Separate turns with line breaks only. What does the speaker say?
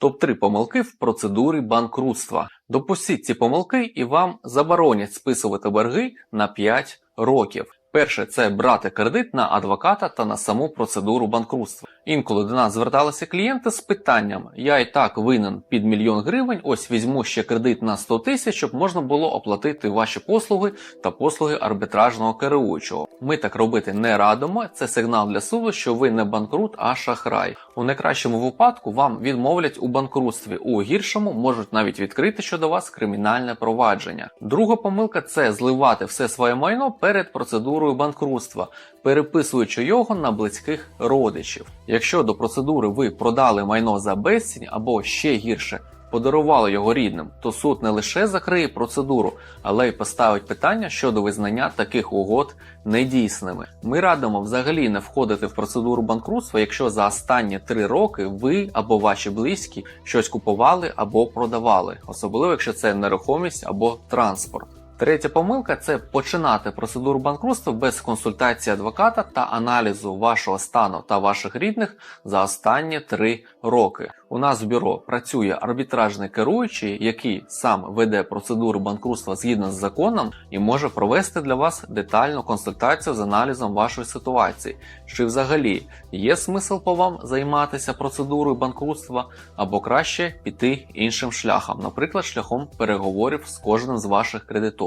Топ-3 помилки в процедурі банкрутства. Допустіть ці помилки і вам заборонять списувати борги на 5 років. Перше це брати кредит на адвоката та на саму процедуру банкрутства. Інколи до нас зверталися клієнти з питанням: я і так винен під мільйон гривень, ось візьму ще кредит на 100 тисяч, щоб можна було оплатити ваші послуги та послуги арбітражного керуючого. Ми так робити не радимо. Це сигнал для суду, що ви не банкрут, а шахрай. У найкращому випадку вам відмовлять у банкрутстві, у гіршому можуть навіть відкрити щодо вас кримінальне провадження. Друга помилка це зливати все своє майно перед процедурою банкрутства, переписуючи його на близьких родичів. Якщо до процедури ви продали майно за безцінь або ще гірше. Подарували його рідним, то суд не лише закриє процедуру, але й поставить питання щодо визнання таких угод недійсними. Ми радимо взагалі не входити в процедуру банкрутства, якщо за останні три роки ви або ваші близькі щось купували або продавали, особливо якщо це нерухомість або транспорт. Третя помилка це починати процедуру банкрутства без консультації адвоката та аналізу вашого стану та ваших рідних за останні три роки. У нас в бюро працює арбітражний керуючий, який сам веде процедуру банкрутства згідно з законом і може провести для вас детальну консультацію з аналізом вашої ситуації. Чи взагалі є смисл по вам займатися процедурою банкрутства, або краще піти іншим шляхом, наприклад, шляхом переговорів з кожним з ваших кредиторів.